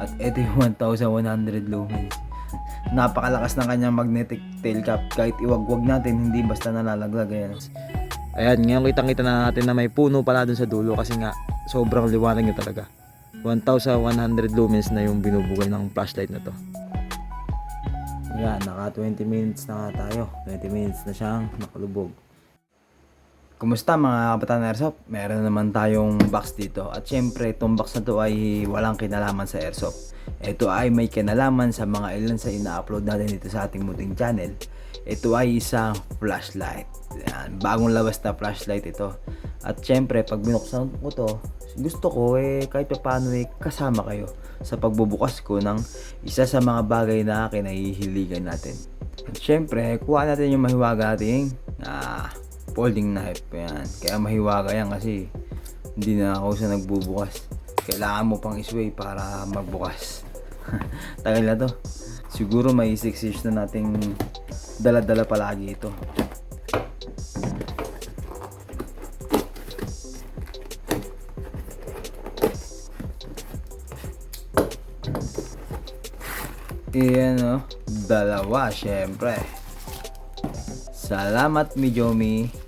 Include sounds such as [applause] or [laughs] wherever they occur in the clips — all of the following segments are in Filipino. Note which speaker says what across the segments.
Speaker 1: At ito yung 1100 lumens. Napakalakas ng kanyang magnetic tail cap. Kahit iwagwag natin, hindi basta nalalaglag. Ayan.
Speaker 2: Ayan, ngayon kitang kita na natin na may puno pala dun sa dulo kasi nga sobrang liwanag niya talaga. 1,100 lumens na yung binubugay ng flashlight na to.
Speaker 1: Ayan, naka 20 minutes na tayo. 20 minutes na siyang nakalubog. Kumusta mga kabataan airsoft? Meron naman tayong box dito. At syempre, itong box na to ay walang kinalaman sa airsoft. Ito ay may kinalaman sa mga ilan sa ina-upload natin dito sa ating muting channel. Ito ay isang flashlight. Yan, bagong labas na flashlight ito. At syempre, pag binuksan ko to, gusto ko eh kahit pa paano eh kasama kayo sa pagbubukas ko ng isa sa mga bagay na kinahihiligan natin. At syempre, kuha natin yung mahiwaga ating ah, folding knife. Yan. Kaya mahiwaga yan kasi hindi na ako sa nagbubukas. Kailangan mo pang isway para magbukas. [laughs] Tagal na to. Siguro may 6 years na nating dala-dala palagi ito. Iyan o, dalawa syempre. Salamat Mijomi.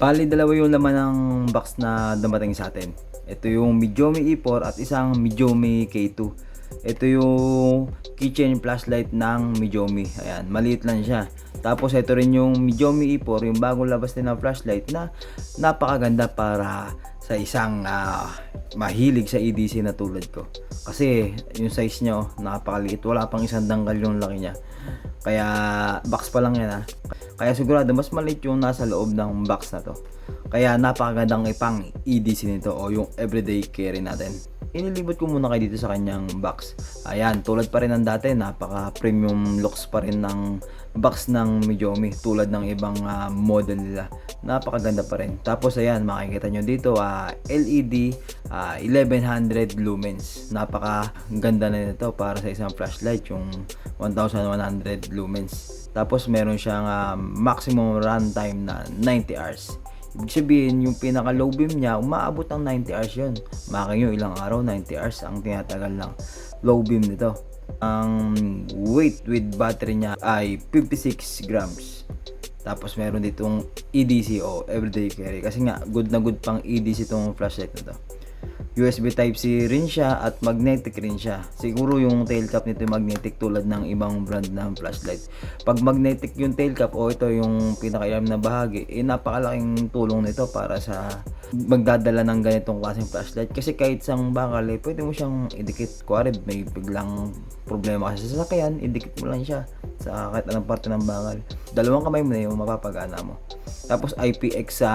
Speaker 1: Pali dalawa yung laman ng box na dumating sa atin. Ito yung Mijomi E4 at isang Mijomi K2. Ito yung kitchen flashlight ng Mijomi. Ayan, maliit lang siya. Tapos ito rin yung Mijomi E4, yung bagong labas din ng flashlight na napakaganda para sa isang ah, mahilig sa EDC na tulad ko. Kasi yung size niya oh, napakaliit. Wala pang isang danggal yung laki niya. Kaya box pa lang yan ha. Kaya sigurado mas maliit yung nasa loob ng box na to. Kaya napakagandang ipang EDC nito o yung everyday carry natin. Inilibot ko muna kayo dito sa kanyang box. Ayan, tulad pa rin ng dati, napaka premium looks pa rin ng box ng Mijomi tulad ng ibang ah, model nila. Napakaganda pa rin. Tapos ayan, makikita nyo dito ah, LED ah, 1100 lumens. Napaka ganda na nito para sa isang flashlight yung 1100 lumens. Tapos meron siyang ah, maximum runtime na 90 hours. Ibig sabihin, yung pinaka low beam niya, umaabot ng 90 hours yun. Makin nyo ilang araw, 90 hours ang tinatagal ng low beam nito. Ang weight with battery niya ay 56 grams. Tapos meron ditong EDC o everyday carry. Kasi nga, good na good pang EDC itong flashlight na to. USB Type-C rin siya at magnetic rin siya. Siguro yung tail cap nito magnetic tulad ng ibang brand ng flashlight. Pag magnetic yung tail cap o ito yung pinakailam na bahagi, eh napakalaking tulong nito para sa magdadala ng ganitong klaseng flashlight. Kasi kahit sang bakal, eh, pwede mo siyang idikit. Kuwari, may biglang problema kasi sa sasakyan, idikit mo lang siya sa kahit anong parte ng bakal. Dalawang kamay mo na yung mapapagana mo. Tapos IPX sa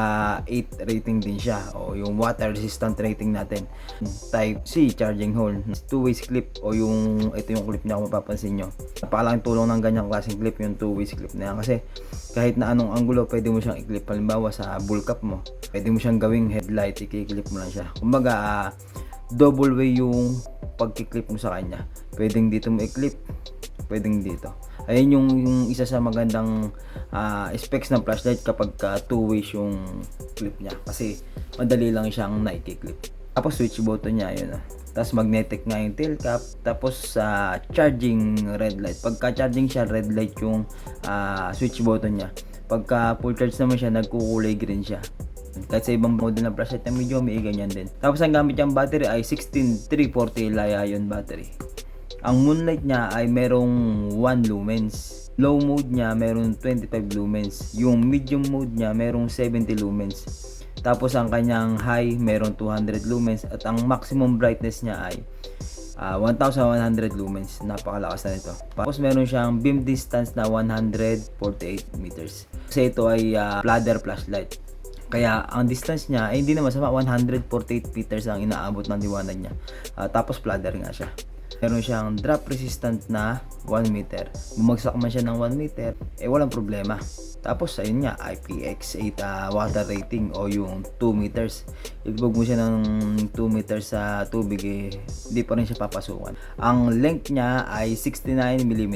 Speaker 1: 8 rating din siya o yung water resistant rating natin. Type C charging hole, two ways clip o yung ito yung clip niya kung mapapansin nyo. Napakalaking tulong ng ganyang klaseng clip yung two ways clip na yan kasi kahit na anong anggulo pwede mo siyang i-clip halimbawa sa bull cap mo. Pwede mo siyang gawing headlight, i-clip mo lang siya. Kumbaga ah, double way yung pagki-clip mo sa kanya. Pwedeng dito mo i-clip, pwedeng dito. Ayun yung, yung isa sa magandang ah, specs ng flashlight kapag ka two ways yung clip niya. Kasi madali lang siyang naiki-clip. Tapos switch button niya, yun ah. Tapos magnetic nga yung tail cap. Tapos sa charging red light. Pagka charging siya, red light yung ah, switch button niya. Pagka full charge naman siya, nagkukulay green siya. Kahit sa ibang model ng flashlight na medyo may ganyan din. Tapos ang gamit niyang battery ay 16340 Li-ion battery. Ang moonlight niya ay merong 1 lumens. Low mode niya merong 25 lumens. Yung medium mode niya merong 70 lumens. Tapos ang kanyang high merong 200 lumens at ang maximum brightness niya ay ah, 1100 lumens. Napakalakas na nito. Tapos meron siyang beam distance na 148 meters. Kasi ito ay ah, ladder flashlight. Kaya ang distance niya ay hindi na masama 148 meters ang inaabot ng liwanag niya. Ah, tapos ladder nga siya. Meron siyang drop resistant na 1 meter. Bumagsak man siya ng 1 meter, eh walang problema. Tapos ayun nga, IPX8 ah, water rating o yung 2 meters. Ilbog mo siya ng 2 meters sa tubig eh, hindi pa rin siya papasukan. Ang length niya ay 69 mm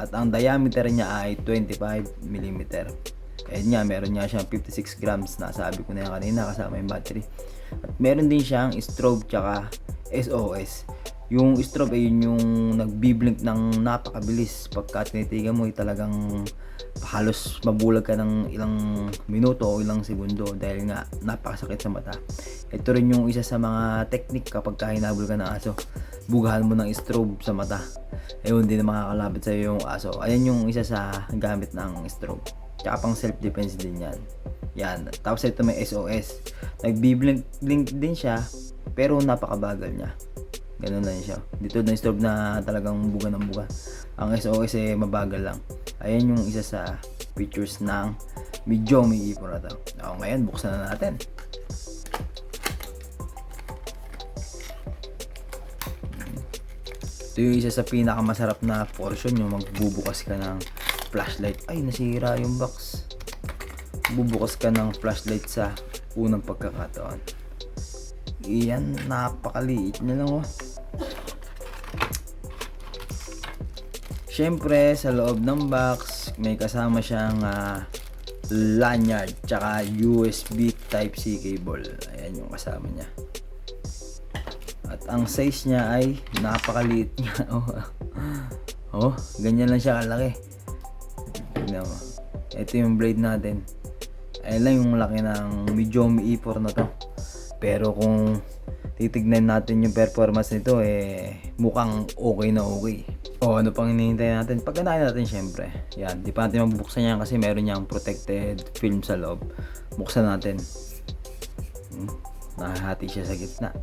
Speaker 1: at ang diameter niya ay 25 mm. Ayun nga, meron niya siyang 56 grams na sabi ko na yan kanina kasama yung battery. At meron din siyang strobe tsaka SOS. Yung strobe ay yun yung nagbiblink ng napakabilis. Pagka tinitigan mo ay talagang halos mabulag ka ng ilang minuto o ilang segundo dahil nga napakasakit sa mata. Ito rin yung isa sa mga technique kapag ka hinabol ka ng aso. Bugahan mo ng strobe sa mata. Ayun, hindi na makakalapit sa yung aso. Ayan yung isa sa gamit ng strobe. Tsaka pang self-defense din yan. Yan. Tapos ito may SOS. Nagbiblink blink din siya, pero napakabagal niya. Ganun lang siya. Dito na strobe na talagang buga ng buga. Ang SOS eh mabagal lang. Ayan yung isa sa features ng medyo may ipon na to. Ngayon, buksan na natin. Ito yung isa sa pinakamasarap na portion yung magbubukas ka ng flashlight. Ay, nasira yung box. Bubukas ka ng flashlight sa unang pagkakataon. Iyan, napakaliit na lang oh. Siyempre, sa loob ng box, may kasama siyang ah, lanyard, tsaka USB Type-C cable. Ayan yung kasama niya. At ang size niya ay napakaliit niya. [laughs] oh. oh, ganyan lang siya kalaki. Tignan mo. Ito yung blade natin. Ayan lang yung laki ng Mijomi E4 na to. Pero kung titignan natin yung performance nito, eh, mukhang okay na okay. O, ano pang hinihintay natin? Pagkanain natin syempre. Yan, di pa natin mabubuksan yan kasi meron niyang protected film sa loob. Buksan natin. Hmm, nakahati siya sa gitna.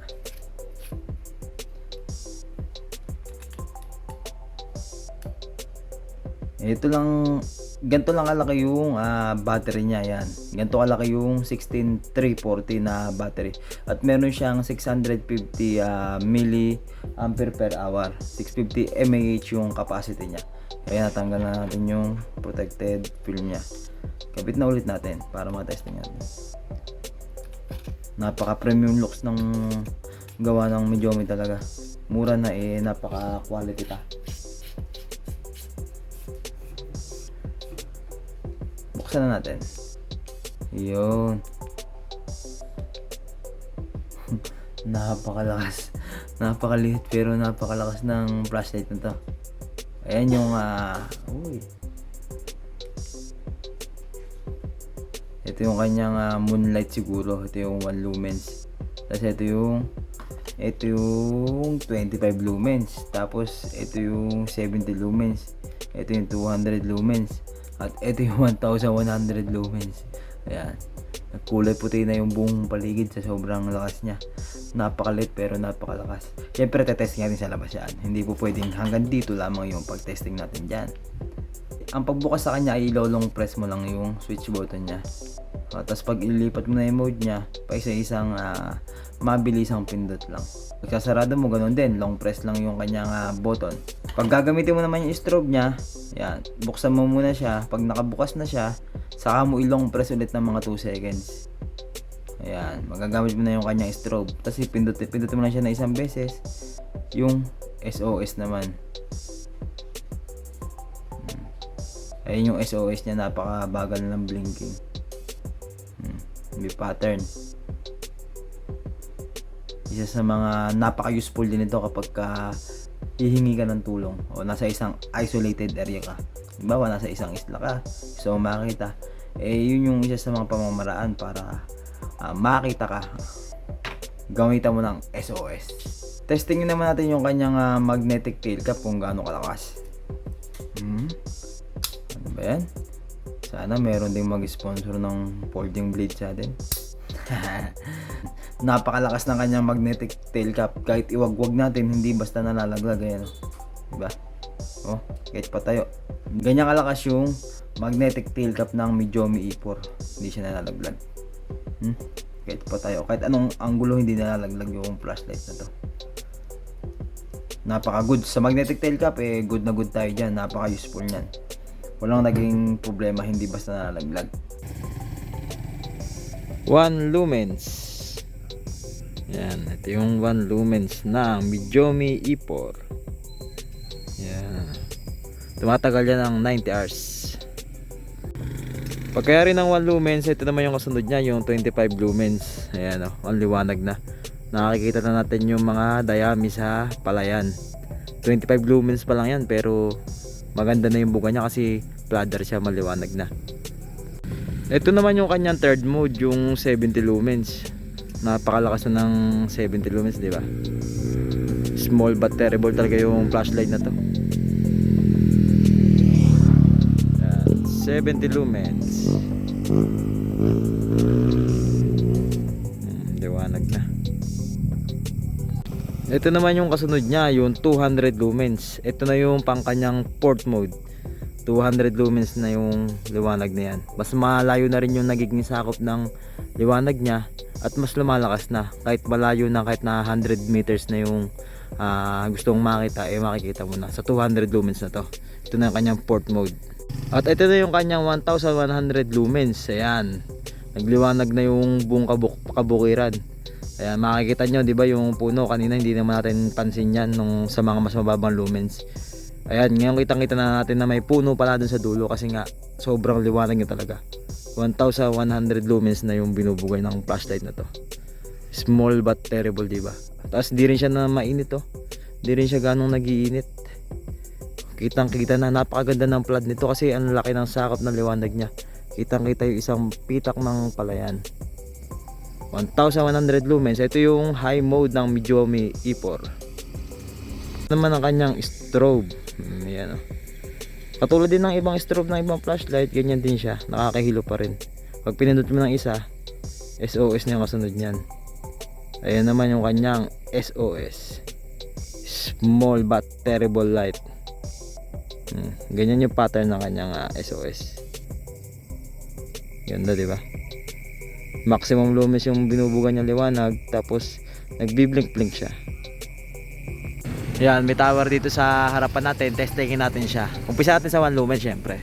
Speaker 1: Ito lang, ganito lang kalaki yung ah, battery niya, yan. Ganito kalaki yung 16340 na battery. At meron siyang 650 ah, milli ampere per hour. 650 mAh yung capacity niya. Kaya natanggal na natin yung protected film niya. Kabit na ulit natin para matesting natin. Napaka premium looks ng gawa ng Medyomi talaga. Mura na eh, napaka quality ta. Buksan na natin. Yun. [laughs] napakalakas. Napakaliit pero napakalakas ng flashlight na to. Ayan yung ah, uy. Ito yung kanyang ah, moonlight siguro. Ito yung 1 lumens. Tapos ito yung ito yung 25 lumens. Tapos ito yung 70 lumens. Ito yung 200 lumens. At ito yung 1100 lumens. Ayan. Kulay puti na yung buong paligid sa sobrang lakas niya. Napakalit pero napakalakas. Siyempre, tetesting natin sa labas yan. Hindi po pwedeng hanggang dito lamang yung pag-testing natin dyan. Ang pagbukas sa kanya ay long press mo lang yung switch button niya. Uh, Tapos pag ilipat mo na yung mode niya, pa isa-isang ah, mabilisang pindot lang. Pagkasarado mo, ganun din. Long press lang yung kanyang ah, button. Pag gagamitin mo naman yung strobe niya, yan, buksan mo muna siya. Pag nakabukas na siya, saka mo ilong press ulit ng mga 2 seconds. Ayan, magagamit mo na yung kanyang strobe. Tapos pindot, pindot mo na siya na isang beses. Yung SOS naman. Hmm. Ayun yung SOS niya, napakabagal ng blinking. Hmm. May pattern. Isa sa mga napaka-useful din ito kapag ka hihingi ka ng tulong o nasa isang isolated area ka. Halimbawa, nasa isang isla ka, so makita. Eh, yun yung isa sa mga pamamaraan para ah, makita ka. Gamitan mo ng SOS. Testingin naman natin yung kanyang ah, magnetic tail cap kung gaano kalakas. Hmm? Ano ba yan? Sana meron ding mag-sponsor ng folding blade sa atin. [laughs] Napakalakas ng kanyang magnetic tail cap. Kahit iwagwag natin, hindi basta nalalaglag. Ayan. Diba? Oh, kahit patayo. Ganyan kalakas yung magnetic tail cap ng Mijomi E4. Hindi siya nalalaglag. Hmm? Kahit patayo. Kahit anong anggulo, hindi nalalaglag yung flashlight na to. Napaka good. Sa magnetic tail cap, eh, good na good tayo dyan. Napaka useful niyan. Walang naging problema, hindi basta nalalaglag.
Speaker 2: 1 lumens. Yan, ito yung 1 lumens na Mijomi E4. Yan. Tumatagal yan ng 90 hours. Pagkaya rin ng 1 lumens, ito naman yung kasunod niya, yung 25 lumens. Ayan oh, ang liwanag na. nakikita na natin yung mga dayami sa palayan 25 lumens pa lang yan pero maganda na yung buka niya kasi fladder siya maliwanag na ito naman yung kanyang third mode yung 70 lumens napakalakas na ng 70 lumens di ba small but terrible talaga yung flashlight na to Yan, 70 lumens Hmm, liwanag na ito naman yung kasunod niya, yung 200 lumens. Ito na yung pangkanyang port mode. 200 lumens na yung liwanag na yan. Mas malayo na rin yung nagiging sakop ng liwanag niya at mas lumalakas na. Kahit malayo na, kahit na 100 meters na yung ah, gustong makita, eh makikita mo na. Sa 200 lumens na to. Ito na yung kanyang port mode. At ito na yung kanyang 1100 lumens. Ayan. Nagliwanag na yung buong kabuk kabukiran. Ayan, makikita nyo, di ba yung puno kanina hindi naman natin pansin yan nung sa mga mas mababang lumens. Ayan, ngayon kitang kita na natin na may puno pala dun sa dulo kasi nga sobrang liwanag niya talaga. 1100 lumens na yung binubugay ng flashlight na to. Small but terrible, di ba? Tapos di rin siya na mainit oh. Di rin siya ganong nagiinit. Kitang kita na napakaganda ng flood nito kasi ang laki ng sakop ng liwanag niya. Kitang kita yung isang pitak ng palayan. 1100 lumens. Ito yung high mode ng Midjomi E4. Naman ang kanyang strobe. Hmm, Ayan oh. Katulad din ng ibang strobe ng ibang flashlight, ganyan din siya. Nakakahilo pa rin. Pag pinindot mo ng isa, SOS na yung kasunod niyan. Ayan naman yung kanyang SOS. Small but terrible light. Hmm, ganyan yung pattern ng kanyang ah, SOS. Ganda, di ba? maximum lumens yung binubuga niya liwanag tapos nagbi-blink-blink siya yan may tower dito sa harapan natin. Testingin natin siya. Umpisa natin sa 1 lumens syempre.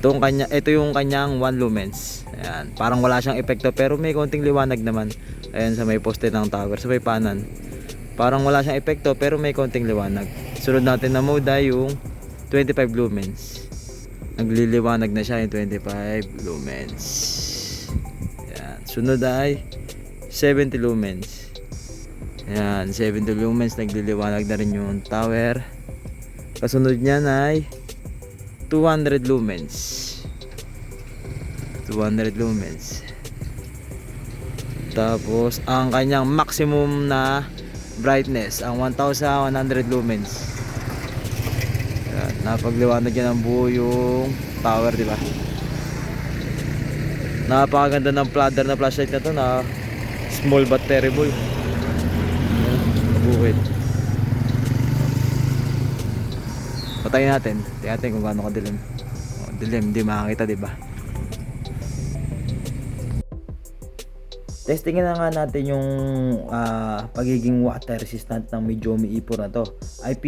Speaker 2: Itong kanya, ito yung kanyang 1 lumens. Ayan, parang wala siyang epekto pero may konting liwanag naman. Ayan sa may poste ng tower sa may panan. Parang wala siyang epekto pero may konting liwanag. Sunod natin na mode ay yung 25 lumens. Nagliliwanag na siya yung 25 lumens. Yan. Sunod ay 70 lumens. Yan, 70 lumens nagliliwanag na rin yung tower. Kasunod niyan ay 200 lumens. 200 lumens. Tapos ang kanyang maximum na brightness ang 1100 lumens. Yan, napagliwanag yan ng buo yung tower, di ba? Napakaganda ng fladder na flashlight na to na small but terrible. Bukid. Patayin natin. Tingnan natin kung gaano kadilim. Oh, dilim, hindi makakita, di ba?
Speaker 1: Testingin na nga natin yung ah, pagiging water resistant ng Midjomi E4 na to. IP,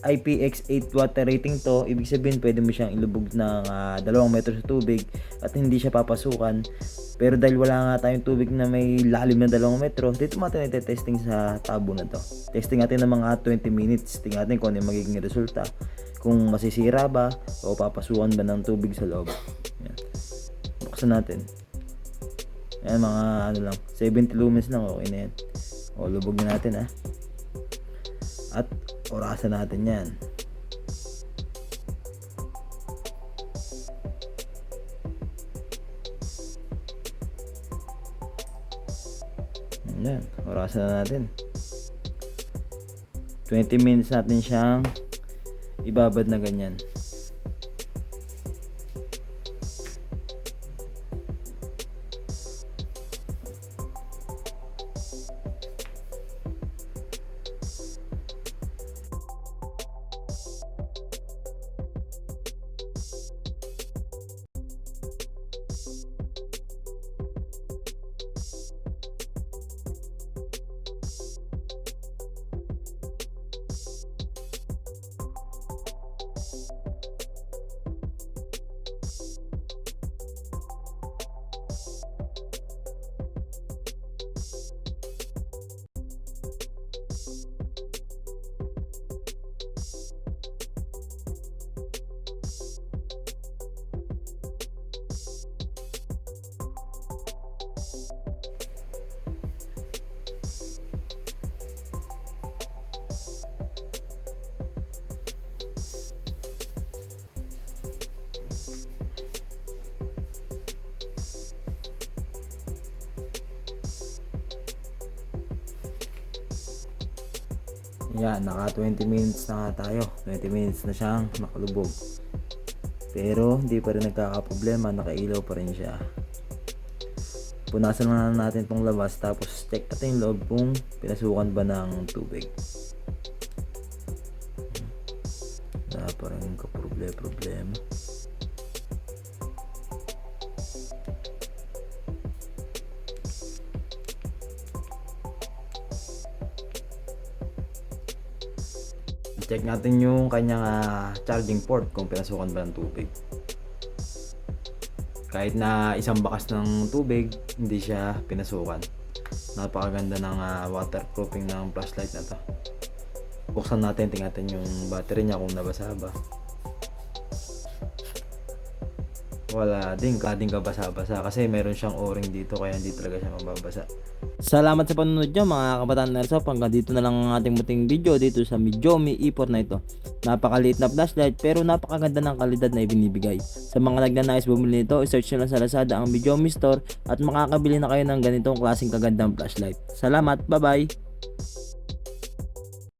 Speaker 1: IPX8 water rating to, ibig sabihin pwede mo siyang ilubog ng 2 metro sa tubig at hindi siya papasukan. Pero dahil wala nga tayong tubig na may lalim na 2 metro, dito natin ite-testing sa tabo na to. Testing natin ng mga 20 minutes. Tingnan natin kung ano yung magiging resulta. Kung masisira ba o papasukan ba ng tubig sa loob. Yan. Buksan natin. Ayan, mga ano lang, 70 lumens lang, okay na yan. O, lubog na natin, ha. At, orasan natin yan. Ayan, orasan na natin. 20 minutes natin siyang ibabad na ganyan.
Speaker 2: Yan, naka 20 minutes na tayo. 20 minutes na siyang makalubog. Pero hindi pa rin nagkakaproblema, nakailaw pa rin siya. Punasan muna natin tong labas tapos check natin yung loob kung pinasukan ba ng tubig. Wala pa rin kaproblema-problema. Check natin yung kanyang ah, charging port kung pinasukan ba ng tubig. Kahit na isang bakas ng tubig, hindi siya pinasukan. Napakaganda ng ah, waterproofing ng flashlight na to. Buksan natin, tingnan natin yung battery niya kung nabasa ba. Wala din, wala din kabasa-basa kasi meron siyang o-ring dito kaya hindi talaga siya mababasa. Salamat sa panonood nyo mga kabataan na Airsoft. Hanggang dito na lang ang ating muting video dito sa Midjomi E4 na ito. Napakaliit na flashlight pero napakaganda ng kalidad na ibinibigay. Sa mga nagnanais bumili nito, search nyo lang sa Lazada ang Midjomi Store at makakabili na kayo ng ganitong klaseng kagandang flashlight. Salamat, bye bye!